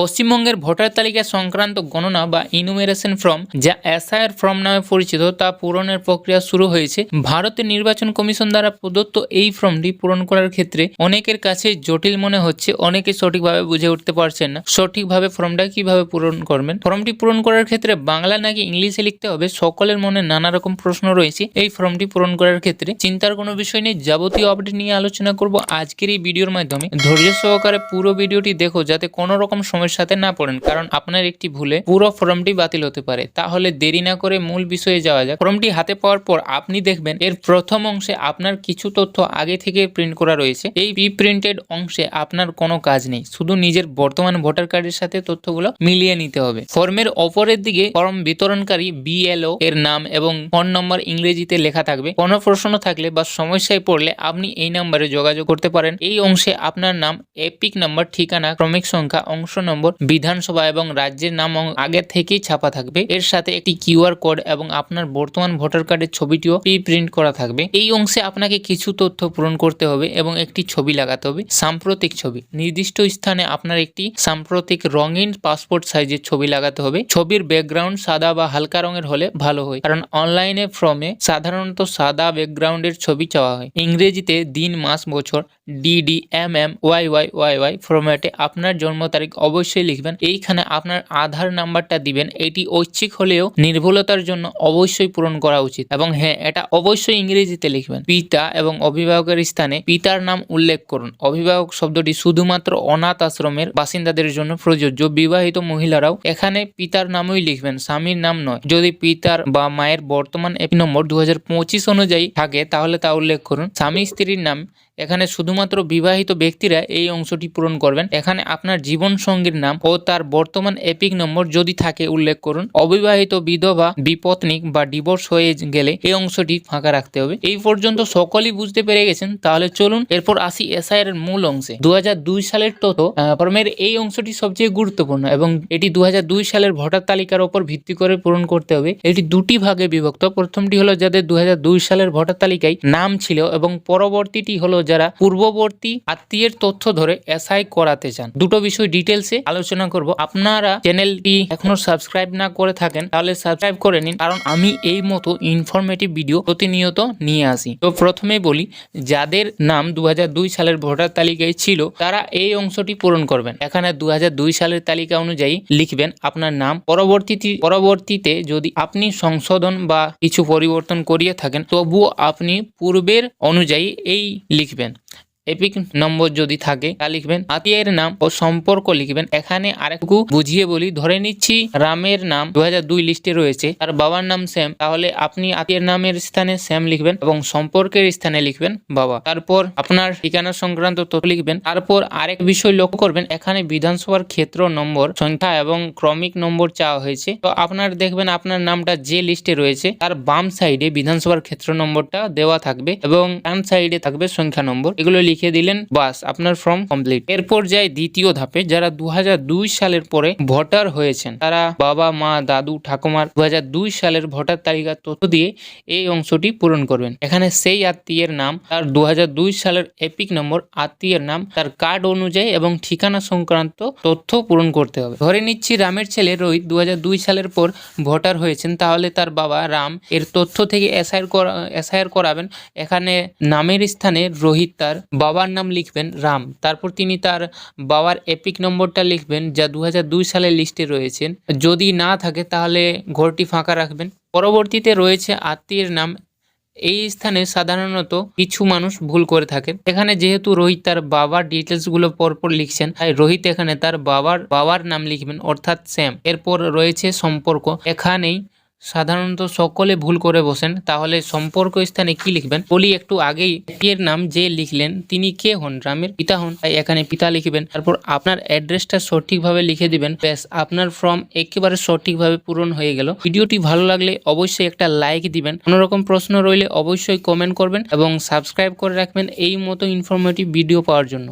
পশ্চিমবঙ্গের ভোটার তালিকা সংক্রান্ত গণনা বা ইনুমেরেশন ফর্ম যা এসআইআর ফর্ম নামে পরিচিত তা পূরণের প্রক্রিয়া শুরু হয়েছে। ভারতের নির্বাচন কমিশন দ্বারা প্রদত্ত এই ফর্মটি পূরণ করার ক্ষেত্রে অনেকের কাছে জটিল মনে হচ্ছে, অনেকে সঠিকভাবে বুঝে উঠতে পারছেন না। সঠিকভাবে ফর্মটা কীভাবে পূরণ করবেন? ফর্মটি পূরণ করার ক্ষেত্রে বাংলা নাকি ইংলিশে লিখতে হবে? সকলের মনে নানা রকম প্রশ্ন রয়েছে। এই ফর্মটি পূরণ করার ক্ষেত্রে চিন্তার কোনো বিষয় নেই। যাবতীয় আপডেট নিয়ে আলোচনা করব আজকের এই ভিডিওর মাধ্যমে। ধৈর্য সহকারে পুরো ভিডিওটি দেখো যাতে কোনো রকম সমস্যাতে না পড়েন, কারণ আপনার একটি ভুলে পুরো ফর্মটি বাতিল হতে পারে। তাহলে দেরি না করে মূল বিষয়ে যাওয়া যাক। ফর্মটি হাতে পাওয়ার পর আপনি দেখবেন এর প্রথম অংশে আপনার কিছু তথ্য আগে থেকে প্রিন্ট করা রয়েছে। এই প্রি প্রিন্টেড অংশে আপনার কোনো কাজ নেই। শুধু নিজের বর্তমান ভোটার কার্ডের সাথে তথ্যগুলো মিলিয়ে নিতে হবে। ফর্মের অপরের দিকে ফর্ম বিতরণকারী বিএলও এর নাম এবং ফোন নম্বর ইংরেজিতে লেখা থাকবে। কোনো প্রশ্ন থাকলে বা সমস্যায় পড়লে আপনি এই নম্বরে যোগাযোগ করতে পারেন। এই অংশে আপনার নাম, এপিক নাম্বার, ঠিকানা, ক্রমিক সংখ্যা, অংশ নম্বর বিধানসভা এবং রাজ্যের নাম আগে থেকেই ছাপা থাকবে। এর সাথে একটি কিউআর কোড এবং আপনার বর্তমান ভোটার কার্ডের ছবিটিও প্রি প্রিন্ট করা থাকবে। এই অংশে আপনাকে কিছু তথ্য পূরণ করতে হবে এবং একটি ছবি লাগাতে হবে, সাম্প্রতিক ছবি। নির্দিষ্ট স্থানে আপনার একটি সাম্প্রতিক রঙিন পাসপোর্ট সাইজের ছবি লাগাতে হবে। ছবির ব্যাকগ্রাউন্ড সাদা বা হালকা রঙের হলে ভালো হয়, কারণ অনলাইনে ফর্মে সাধারণত সাদা ব্যাকগ্রাউন্ডের ছবি চাওয়া হয়। ইংরেজিতে দিন, মাস, বছর DD M M Y Y Y Y ফরম্যাটে আপনার জন্ম তারিখ অবশ্যই লিখবেন। এইখানে আপনার আধার নাম্বারটা দিবেন। এটি ঐচ্ছিক হলেও নির্ভুলতার জন্য অবশ্যই পূরণ করা উচিত। এবং হ্যাঁ এটা অবশ্যই ইংরেজিতে লিখবেন। পিতা এবং অভিভাবকের স্থানে পিতার নাম উল্লেখ করুন। অভিভাবক শব্দটি শুধুমাত্র অনাথ আশ্রমের বাসিন্দাদের জন্য প্রযোজ্য। বিবাহিত মহিলারাও এখানে পিতার নামই লিখবেন, স্বামীর নাম নয়। যদি পিতার বা মায়ের বর্তমান এপি নম্বর দু হাজার পঁচিশ অনুযায়ী থাকে, তাহলে তা উল্লেখ করুন। স্বামী স্ত্রীর নাম এখানে শুধুমাত্র বিবাহিত ব্যক্তিরা এই অংশটি পূরণ করবেন। এখানে আপনার জীবন সঙ্গীর নাম ও তার বর্তমান এপিক নম্বর যদি থাকে, উল্লেখ করুন। অবিবাহিত বিধবা, বিপত্নিক বা ডিভোর্স হয়ে গেলে এই অংশটি ফাঁকা রাখতে হবে। এই পর্যন্ত সকলেই বুঝতে পেরে গেছেন, তাহলে চলুন এরপর আসি এসআইআর এর মূল অংশে। দুই হাজার দুই সালের তথ্য ফর্মের এই অংশটি সবচেয়ে গুরুত্বপূর্ণ এবং এটি দু হাজার দুই সালের ভোটার তালিকার উপর ভিত্তি করে পূরণ করতে হবে। এটি দুটি ভাগে বিভক্ত। প্রথমটি হলো যাদের দুই হাজার দুই সালের ভোটার তালিকায় নাম ছিল এবং পরবর্তীটি হলো যারা পূর্ববর্তী আত্মীয়ের তথ্য ধরে এসআই করাতে চান। দুটো বিষয় ডিটেলসে আলোচনা করব। আপনারা চ্যানেলটি এখনও সাবস্ক্রাইব না করে থাকেন, তাহলে সাবস্ক্রাইব করে নিন। কারণ আমি এই মতো ইনফরমেটিভ ভিডিও প্রতিনিয়ত নিয়ে আসি। তো প্রথমে বলি, যাদের নাম দু হাজার দুই সালের ভোটার তালিকায় ছিল, তারা এই অংশটি পূরণ করবেন। এখানে দু হাজার দুই সালের তালিকা অনুযায়ী লিখবেন আপনার নাম। পরবর্তীতে পরবর্তীতে যদি আপনি সংশোধন বা কিছু পরিবর্তন করিয়ে থাকেন, তবুও আপনি পূর্বের অনুযায়ী এই লিখবেন। আসবেন এপিক নম্বর যদি থাকে, তা লিখবেন আত্মীয়ের নাম ও সম্পর্ক লিখবেন। এখানে আরেকটু বুঝিয়ে বলি, ধরে নিচ্ছি রামের নাম দু হাজার দুই লিস্টে রয়েছে, তার বাবার নাম শ্যাম। তাহলে আপনি আত্মীয়ের নামের স্থানে শ্যাম লিখবেন এবং সম্পর্কের স্থানে লিখবেন বাবা। তারপর আপনার ঠিকানা সংক্রান্ত তথ্য লিখবেন। তারপর আরেক বিষয় লক্ষ্য করবেন, এখানে বিধানসভার ক্ষেত্র নম্বর, সংখ্যা এবং ক্রমিক নম্বর চাওয়া হয়েছে। তো আপনার দেখবেন আপনার নামটা যে লিস্টে রয়েছে, তার বাম সাইডে বিধানসভার ক্ষেত্র নম্বরটা দেওয়া থাকবে এবং ডান সাইডে থাকবে সংখ্যা নম্বর। এগুলো লিখে দিলেন, বাস আপনার ফর্ম কমপ্লিট এরপর যায় দ্বিতীয় ধাপে, যারা দুহাজার দুই সালের পরে ভোটার হয়েছেন, তারা বাবা, মা, দাদু, ঠাকুমার দুহাজার দুই সালের ভোটার তালিকার তথ্য দিয়ে এই অংশটি পূরণ করবেন। এখানে সেই আত্মীয়ের নাম, তার দু সালের এপিক নম্বর, আত্মীয়ের নাম, তার কার্ড অনুযায়ী এবং ঠিকানা সংক্রান্ত তথ্য পূরণ করতে হবে। ধরে নিচ্ছি রামের ছেলে রোহিত দুই হাজার দুই সালের পর ভোটার হয়েছেন, তাহলে তার বাবা রাম এর তথ্য থেকে এসআইআর এসআইআর করাবেন। এখানে নামের স্থানে রোহিত তার বাবার নাম লিখবেন রাম। তারপর তিনি তার বাবার এপিক নম্বরটা লিখবেন, যা দু সালের লিস্টে রয়েছেন যদি না থাকে, তাহলে ঘরটি ফাঁকা রাখবেন। পরবর্তীতে রয়েছে আত্মীয়ের নাম। এই স্থানে সাধারণত কিছু মানুষ ভুল করে থাকেন এখানে যেহেতু রোহিত তার বাবার ডিটেলসগুলো পরপর লিখছেন, তাই রোহিত এখানে তার বাবার বাবার নাম লিখবেন, অর্থাৎ স্যাম। এরপর রয়েছে সম্পর্ক। এখানেই সাধারণত সকলে ভুল করে বসেন, তাহলে সম্পর্ক স্থানে কি লিখবেন? বলি একটু আগেই এর নাম যে লিখলেন, তিনি কে হন? রামের পিতা হন, তাই এখানে পিতা লিখবেন। তারপর আপনার অ্যাড্রেসটা সঠিকভাবে লিখে দিবেন। ব্যাস, আপনার ফর্ম একেবারে সঠিকভাবে পূরণ হয়ে গেল। ভিডিওটি ভালো লাগলে অবশ্যই একটা লাইক দিবেন। কোনো রকম প্রশ্ন রইলে অবশ্যই কমেন্ট করবেন এবং সাবস্ক্রাইব করে রাখবেন এই মতো ইনফরমেটিভ ভিডিও পাওয়ার জন্য।